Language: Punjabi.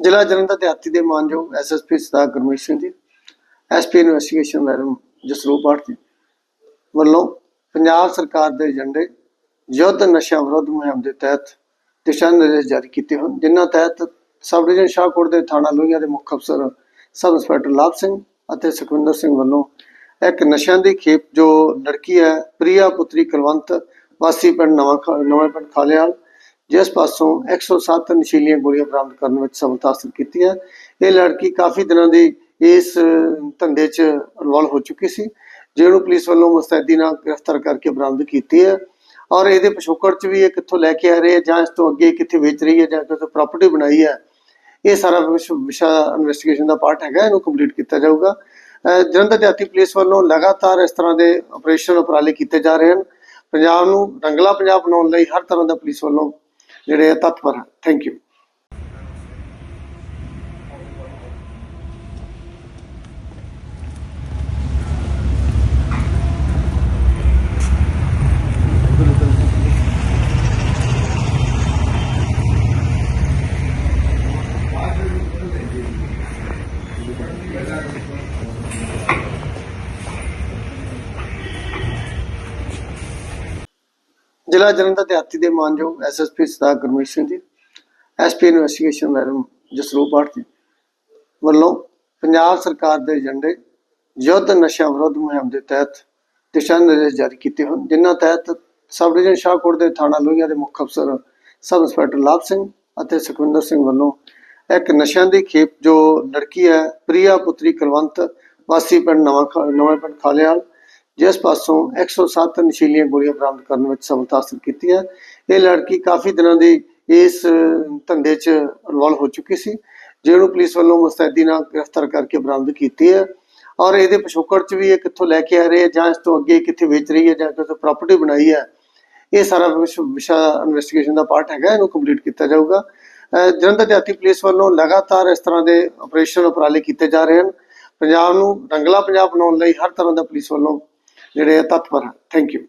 ਜ਼ਿਲ੍ਹਾ ਜਲੰਧਰ ਦੇ ਦੇ ਮਾਨਯੋਗ SSP Sardar Gurmeet Singh ji SP investigation madam Jasroop Bharti ਵੱਲੋਂ ਪੰਜਾਬ ਸਰਕਾਰ ਦੇ ਏਜੰਡੇ ਯੁੱਧ ਨਸ਼ਾ ਵਿਰੋਧ ਮੁਹਿੰਮ ਦੇ ਤਹਿਤ ਦਿਸ਼ਾ ਨਿਰਦੇਸ਼ ਜਾਰੀ ਕੀਤੇ ਹਨ, ਜਿਨ੍ਹਾਂ ਤਹਿਤ ਸਬ ਡਿਵੀਜ਼ਨ ਸ਼ਾਹਕੋਟ ਦੇ ਥਾਣਾ ਲੋਹੀਆਂ ਦੇ ਮੁੱਖ ਅਫਸਰ ਸਬ ਇੰਸਪੈਕਟਰ ਲਾਭ ਸਿੰਘ ਅਤੇ ਸੁਖਵਿੰਦਰ ਸਿੰਘ ਵੱਲੋਂ ਇੱਕ ਨਸ਼ਿਆਂ ਦੀ ਖੇਪ ਜੋ ਲੜਕੀ ਹੈ, ਪ੍ਰਿਆ ਪੁੱਤਰੀ ਕੁਲਵੰਤ, ਵਾਸੀ ਪਿੰਡ ਨਵਾਂ ਖਾ- ਨਵਾਂ ਪਿੰਡ ਖਾਲਿਆਲ ਜਿਸ ਪਾਸੋਂ 107 ਨਸ਼ੀਲੀਆਂ ਗੋਲੀਆਂ ਬਰਾਮਦ ਕਰਨ ਵਿੱਚ ਸਫਲਤਾ ਹਾਸਲ ਕੀਤੀ ਹੈ। ਇਹ ਲੜਕੀ ਕਾਫੀ ਦਿਨਾਂ ਦੀ ਇਸ ਧੰਦੇ 'ਚ ਇਨਵੋਲਵ ਹੋ ਚੁੱਕੀ ਸੀ, ਜਿਹਨੂੰ ਪੁਲਿਸ ਵੱਲੋਂ ਮੁਸਤੈਦੀ ਨਾਲ ਗ੍ਰਿਫਤਾਰ ਕਰਕੇ ਬਰਾਮਦ ਕੀਤੀ ਹੈ ਔਰ ਇਹਦੇ ਪਿਛੋਕੜ 'ਚ ਵੀ ਇਹ ਕਿੱਥੋਂ ਲੈ ਕੇ ਆ ਰਹੇ ਹੈ ਜਾਂ ਇਸ ਤੋਂ ਅੱਗੇ ਕਿੱਥੇ ਵੇਚ ਰਹੀ ਹੈ ਜਾਂ ਕਿੱਥੋਂ ਪ੍ਰਾਪਰਟੀ ਬਣਾਈ ਹੈ, ਇਹ ਸਾਰਾ ਵਿਸ਼ਾ ਇਨਵੈਸਟੀਗੇਸ਼ਨ ਦਾ ਪਾਰਟ ਹੈਗਾ, ਇਹਨੂੰ ਕੰਪਲੀਟ ਕੀਤਾ ਜਾਊਗਾ। ਜਲੰਧਰ ਜਾਤੀ ਪੁਲਿਸ ਵੱਲੋਂ ਲਗਾਤਾਰ ਇਸ ਤਰ੍ਹਾਂ ਦੇ ਆਪਰੇਸ਼ਨ ਉਪਰਾਲੇ ਕੀਤੇ ਜਾ ਰਹੇ ਹਨ। ਪੰਜਾਬ ਨੂੰ ਰੰਗਲਾ ਪੰਜਾਬ ਬਣਾਉਣ ਲਈ ਹਰ ਤਰ੍ਹਾਂ ਦਾ ਪੁਲਿਸ ਵੱਲੋਂ ਜਿਹੜੇ ਆ ਤਤਪਰ ਹੈ ਥੈਂਕ ਯੂ ਜ਼ਿਲ੍ਹਾ ਜਲੰਧਰ ਦੇ ਦੇ ਮਾਨਯੋਗ SSP Sardar Gurmeet Singh ji SP investigation madam Jasroop Bharti ਵੱਲੋਂ ਪੰਜਾਬ ਸਰਕਾਰ ਦੇ ਏਜੰਡੇ ਯੁੱਧ ਨਸ਼ਾ ਵਿਰੋਧ ਮੁਹਿੰਮ ਦੇ ਤਹਿਤ ਦਿਸ਼ਾ ਨਿਰਦੇਸ਼ ਜਾਰੀ ਕੀਤੇ ਹਨ, ਜਿਨ੍ਹਾਂ ਤਹਿਤ ਸਬ ਡਿਵੀਜ਼ਨ ਸ਼ਾਹਕੋਟ ਦੇ ਥਾਣਾ ਲੋਹੀਆਂ ਦੇ ਮੁੱਖ ਅਫਸਰ ਸਬ ਇੰਸਪੈਕਟਰ ਲਾਭ ਸਿੰਘ ਅਤੇ ਸੁਖਵਿੰਦਰ ਸਿੰਘ ਵੱਲੋਂ ਇੱਕ ਨਸ਼ਿਆਂ ਦੀ ਖੇਪ ਜੋ ਲੜਕੀ ਹੈ, ਪ੍ਰਿਆ ਪੁੱਤਰੀ ਕੁਲਵੰਤ, ਵਾਸੀ ਪਿੰਡ ਨਵਾਂ ਖਾ- ਨਵਾਂ ਪਿੰਡ ਖਾਲਿਆਲ ਜਿਸ ਪਾਸੋਂ 107 ਨਸ਼ੀਲੀਆਂ ਗੋਲੀਆਂ ਬਰਾਮਦ ਕਰਨ ਵਿੱਚ ਸਫਲਤਾ ਹਾਸਲ ਕੀਤੀ ਹੈ। ਇਹ ਲੜਕੀ ਕਾਫੀ ਦਿਨਾਂ ਦੀ ਇਸ ਧੰਦੇ 'ਚ ਇਨਵੋਲਵ ਹੋ ਚੁੱਕੀ ਸੀ, ਜਿਹਨੂੰ ਪੁਲਿਸ ਵੱਲੋਂ ਮੁਸਤੈਦੀ ਨਾਲ ਗ੍ਰਿਫਤਾਰ ਕਰਕੇ ਬਰਾਮਦ ਕੀਤੀ ਹੈ ਔਰ ਇਹਦੇ ਪਿਛੋਕੜ 'ਚ ਵੀ ਇਹ ਕਿੱਥੋਂ ਲੈ ਕੇ ਆ ਰਹੇ ਹੈ ਜਾਂ ਇਸ ਤੋਂ ਅੱਗੇ ਕਿੱਥੇ ਵੇਚ ਰਹੀ ਹੈ ਜਾਂ ਕਿੱਥੋਂ ਪ੍ਰਾਪਰਟੀ ਬਣਾਈ ਹੈ, ਇਹ ਸਾਰਾ ਵਿਸ਼ਾ ਇਨਵੈਸਟੀਗੇਸ਼ਨ ਦਾ ਪਾਰਟ ਹੈਗਾ, ਇਹਨੂੰ ਕੰਪਲੀਟ ਕੀਤਾ ਜਾਊਗਾ। ਜਲੰਧਰ ਦਿਹਾਤੀ ਪੁਲਿਸ ਵੱਲੋਂ ਲਗਾਤਾਰ ਇਸ ਤਰ੍ਹਾਂ ਦੇ ਆਪਰੇਸ਼ਨ ਉਪਰਾਲੇ ਕੀਤੇ ਜਾ ਰਹੇ ਹਨ। ਪੰਜਾਬ ਨੂੰ ਰੰਗਲਾ ਪੰਜਾਬ ਬਣਾਉਣ ਲਈ ਹਰ ਤਰ੍ਹਾਂ ਦਾ ਪੁਲਿਸ ਵੱਲੋਂ ਜਿਹੜੇ ਆ ਤਤਪਰ ਹੈ ਥੈਂਕ ਯੂ